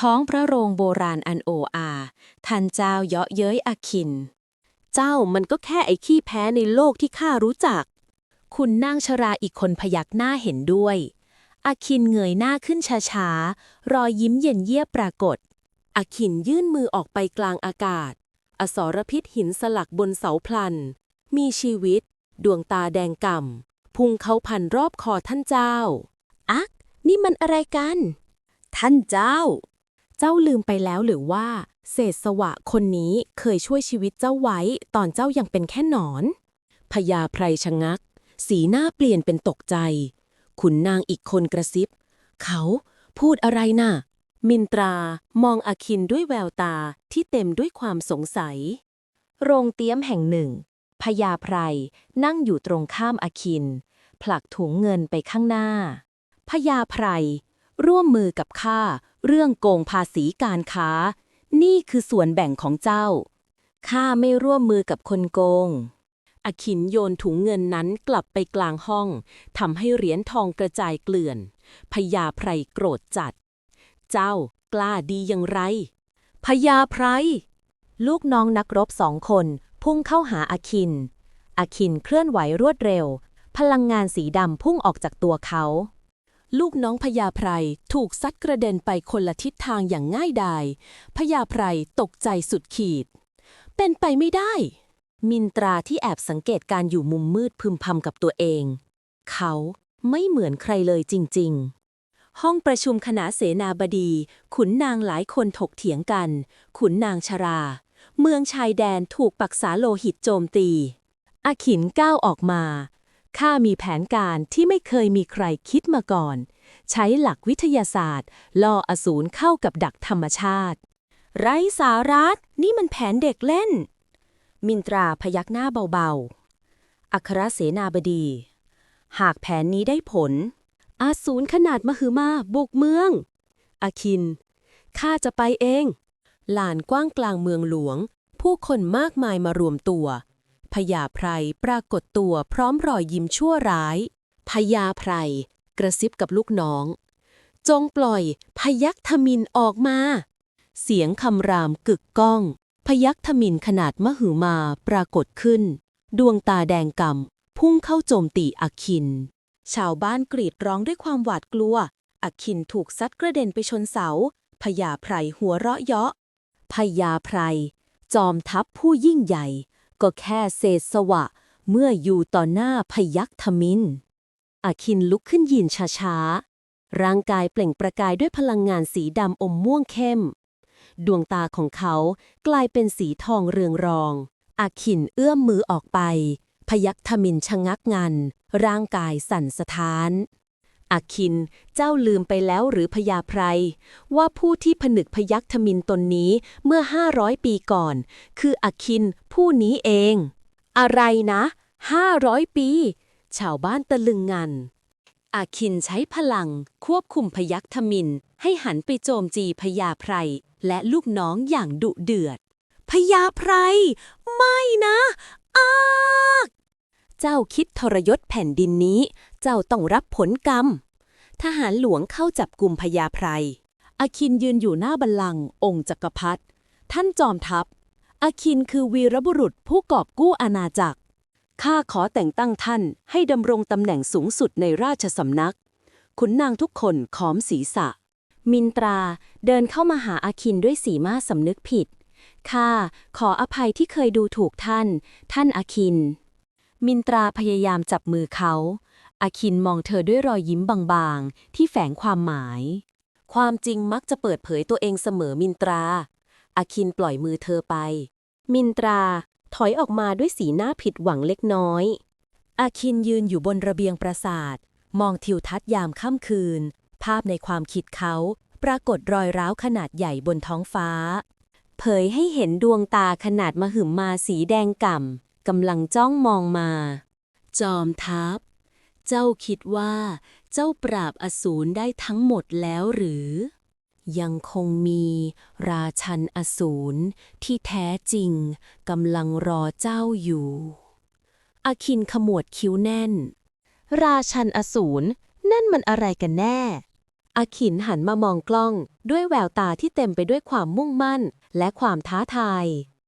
ท้องพระโรงโบราณอันโออาท่านเจ้าเยาะเย้ยอคิน เจ้ามันก็แค่ไอ้ขี้แพ้ในโลกที่ข้ารู้จัก คุณนางชราอีกคนพยักหน้าเห็นด้วยอาคินเงยหน้าขึ้นช้าๆ รอยยิ้มเย็นเยียบปรากฏอาขินยื่นมือออกไปกลางอากาศ อสรพิษหินสลักบนเสาพลัน มีชีวิต ดวงตาแดงก่ำพุงเขาพันรอบคอท่านเจ้า อัก นี่มันอะไรกัน ท่านเจ้า เจ้าลืมไปแล้วหรือว่า เศษสวะคนนี้เคยช่วยชีวิตเจ้าไว้ ตอนเจ้ายังเป็นแค่หนอนพญาไพรชะงัก สีหน้าเปลี่ยนเป็นตกใจ ขุนนางอีกคนกระซิบ เขาพูดอะไรน่ะ มินตรามองอาคินด้วยแววตาที่เต็มด้วยความสงสัย โรงเตี้ยมแห่งหนึ่งพญาไพรนั่งอยู่ตรงข้ามอาคิน ผลักถุงเงินไปข้างหน้าพญาไพรร่วมมือกับข้า เรื่องโกงภาษีการค้า นี่คือส่วนแบ่งของเจ้า ข้าไม่ร่วมมือกับคนโกงอคินโยนถุงเงินนั้นกลับไปกลางห้องทำให้เหรียญทองกระจายเกลื่อนพญาไพรโกรธจัด เจ้ากล้าดีอย่างไรพญาไพรลูกน้องนักรบสองคนพุ่งเข้าหาอาคิน อาคินเคลื่อนไหวรวดเร็ว พลังงานสีดำพุ่งออกจากตัวเขา ลูกน้องพญาไพรถูกซัดกระเด็นไปคนละทิศทางอย่างง่ายดายพญาไพรตกใจสุดขีด เป็นไปไม่ได้ มินตราที่แอบสังเกตการอยู่มุมมืดพึมพำกับตัวเอง เขาไม่เหมือนใครเลยจริง ๆ ห้องประชุมคณะเสนาบดี ขุนนางหลายคนถกเถียงกัน ขุนนางชรา เมืองชายแดนถูกปักษาโลหิตโจมตีอาขินก้าวออกมา ข้ามีแผนการที่ไม่เคยมีใครคิดมาก่อน ใช้หลักวิทยาศาสตร์ ล่ออสูรเข้ากับดักธรรมชาติ ไร้สาระนี่มันแผนเด็กเล่น มินตราพยักหน้าเบาๆ อัครเสนาบดี หากแผนนี้ได้ผล อาสูรขนาดมหึมาบุกเมือง อคิน ข้าจะไปเอง ลานกว้างกลางเมืองหลวง ผู้คนมากมายมารวมตัว พญาไพรปรากฏตัวพร้อมรอยยิ้มชั่วร้าย พญาไพรกระซิบกับลูกน้อง จงปล่อยพยัคฆ์ทมินออกมา เสียงคำรามกึกก้อง พยัคฆ์ทมินขนาดมหึมาปรากฏขึ้น ดวงตาแดงกำพุ่งเข้าโจมตีอาคิน ชาวบ้านกรีดร้องด้วยความหวาดกลัวอาคินถูกซัดกระเด็นไปชนเสาพญาไพรหัวเราะเยาะพญาไพรจอมทัพผู้ยิ่งใหญ่ ก็แค่เศษสวะ เมื่ออยู่ต่อหน้าพยัคฆ์ทมินอาคินลุกขึ้นยืนช้าๆ ร่างกายเปล่งประกายด้วยพลังงานสีดำอมม่วงเข้ม ดวงตาของเขากลายเป็นสีทองเรืองรอง อาคินเอื้อมมือออกไป พยัคฆ์ทมินชะงักงัน ร่างกายสั่นสะท้านอาคิน เจ้าลืมไปแล้วหรือพญาไพรว่าผู้ที่ผนึกพยัคฆ์ทมินตนนี้เมื่อ 500 ปีก่อน คืออาคิน ผู้นี้เอง อะไรนะ500ปี ชาวบ้านตะลึงงัน อาคินใช้พลังควบคุมพยัคฆ์ทมินให้หันไปโจมจีพญาไพรและลูกน้องอย่างดุเดือด พญาไพรไม่นะอากเจ้าคิดทรยศแผ่นดินนี้ เจ้าต้องรับผลกรรม ทหารหลวงเข้าจับกลุ่มพญาไพรอาคินยืนอยู่หน้าบัลลังก์องค์จักรพรรดิท่านจอมทัพ อาคินคือวีรบุรุษผู้กอบกู้อาณาจักร ข้าขอแต่งตั้งท่านให้ดำรงตำแหน่งสูงสุดในราชสำนัก ขุนนางทุกคนขอมศีรษะ มินตราเดินเข้ามาหาอาคินด้วยสีมาสำนึกผิด ข้าขออภัยที่เคยดูถูกท่าน ท่านอาคิน มินตราพยายามจับมือเขา อาคินมองเธอด้วยรอยยิ้มบางๆ ที่แฝงความหมาย ความจริงมักจะเปิดเผยตัวเองเสมอมินตรา อาคินปล่อยมือเธอไป มินตรา ถอยออกมาด้วยสีหน้าผิดหวังเล็กน้อย อาคินยืนอยู่บนระเบียงปราสาท มองทิวทัศน์ยามค่ำคืน ภาพในความคิดเขาปรากฏรอยร้าวขนาดใหญ่บนท้องฟ้า เผยให้เห็นดวงตาขนาดมหึมมาสีแดงก่ำกำลังจ้องมองมา จอมทัพ เจ้าคิดว่า เจ้าปราบอสูรได้ทั้งหมดแล้วหรือ ยังคงมีราชันอสูรที่แท้จริงกำลังรอเจ้าอยู่อาคินขมวดคิ้วแน่น ราชันอสูรนั่นมันอะไรกันแน่อาขินหันมามองกล้องด้วยแววตาที่เต็มไปด้วยความมุ่งมั่นและความท้าทาย